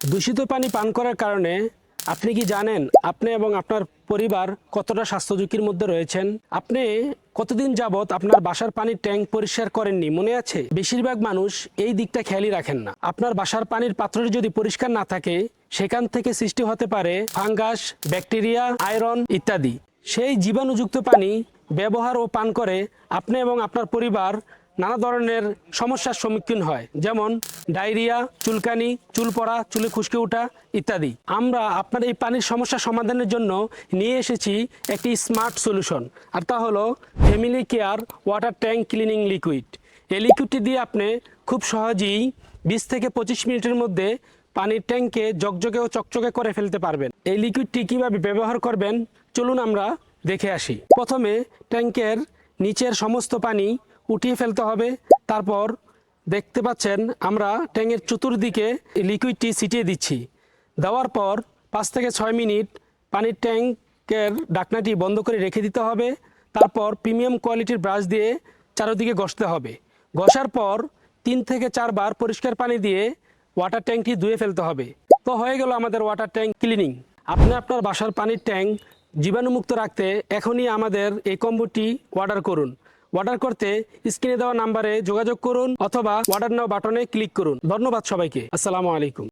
দূষিত পানি পান করার কারণে আপনি কি জানেন আপনি এবং আপনার পরিবার কতটা স্বাস্থ্য ঝুঁকির মধ্যে রয়েছেন? আপনি কতদিন যাবৎ আপনার বাসার পানির ট্যাঙ্ক পরিষ্কার করেননি মনে আছে? বেশিরভাগ মানুষ এই দিকটা খেয়ালই রাখেন না। আপনার বাসার পানির পাত্রটি যদি পরিষ্কার না থাকে, সেখান থেকে সৃষ্টি হতে পারে ফাঙ্গাস, ব্যাকটেরিয়া, আয়রন ইত্যাদি। সেই জীবাণুযুক্ত পানি ব্যবহার ও পান করে আপনি এবং আপনার পরিবার নানা ধরনের সমস্যার সম্মুখীন হয়। যেমন ডায়রিয়া, চুলকানি চুল পড়া চুলে খুশকে ওঠা ইত্যাদি। আমরা আপনার এই পানির সমস্যা সমাধানের জন্য নিয়ে এসেছি একটি স্মার্ট সলিউশন, আর তা হলো family care water tank cleaning liquid. এই লিকুইডটি দিয়ে আপনি খুব সহজেই বিশ থেকে পঁচিশ মিনিটের মধ্যে পানির ট্যাঙ্কে জকজকে ও চকচকে করে ফেলতে পারবেন। এই লিকুইডটি কীভাবে ব্যবহার করবেন? চলুন আমরা দেখে আসি। প্রথমে ট্যাঙ্কের নিচের সমস্ত পানি উঠিয়ে ফেলতে হবে। তারপর দেখতে পাচ্ছেন আমরা ট্যাঙ্কের চতুর্দিকে লিকুইডটি ছিটিয়ে দিচ্ছি। দেওয়ার পর পাঁচ থেকে ছয় মিনিট পানির ট্যাঙ্কের ডাকনাটি বন্ধ করে রেখে দিতে হবে। তারপর প্রিমিয়াম কোয়ালিটির ব্রাশ দিয়ে চারোদিকে ঘষতে হবে। ঘষার পর তিন থেকে চারবার পরিষ্কার পানি দিয়ে ওয়াটার ট্যাঙ্কটি ধুয়ে ফেলতে হবে। তো হয়ে গেল আমাদের ওয়াটার ট্যাঙ্ক ক্লিনিং আপনি আপনার বাসার পানির ট্যাঙ্ক জীবাণুমুক্ত রাখতে এখনই আমাদের এই কম্বোটি অর্ডার করুন। অর্ডার করতে স্ক্রিনে দেওয়া নাম্বারে যোগাযোগ করুন অথবা অর্ডার নাও বাটনে ক্লিক করুন। ধন্যবাদ সবাইকে। আসসালামু আলাইকুম।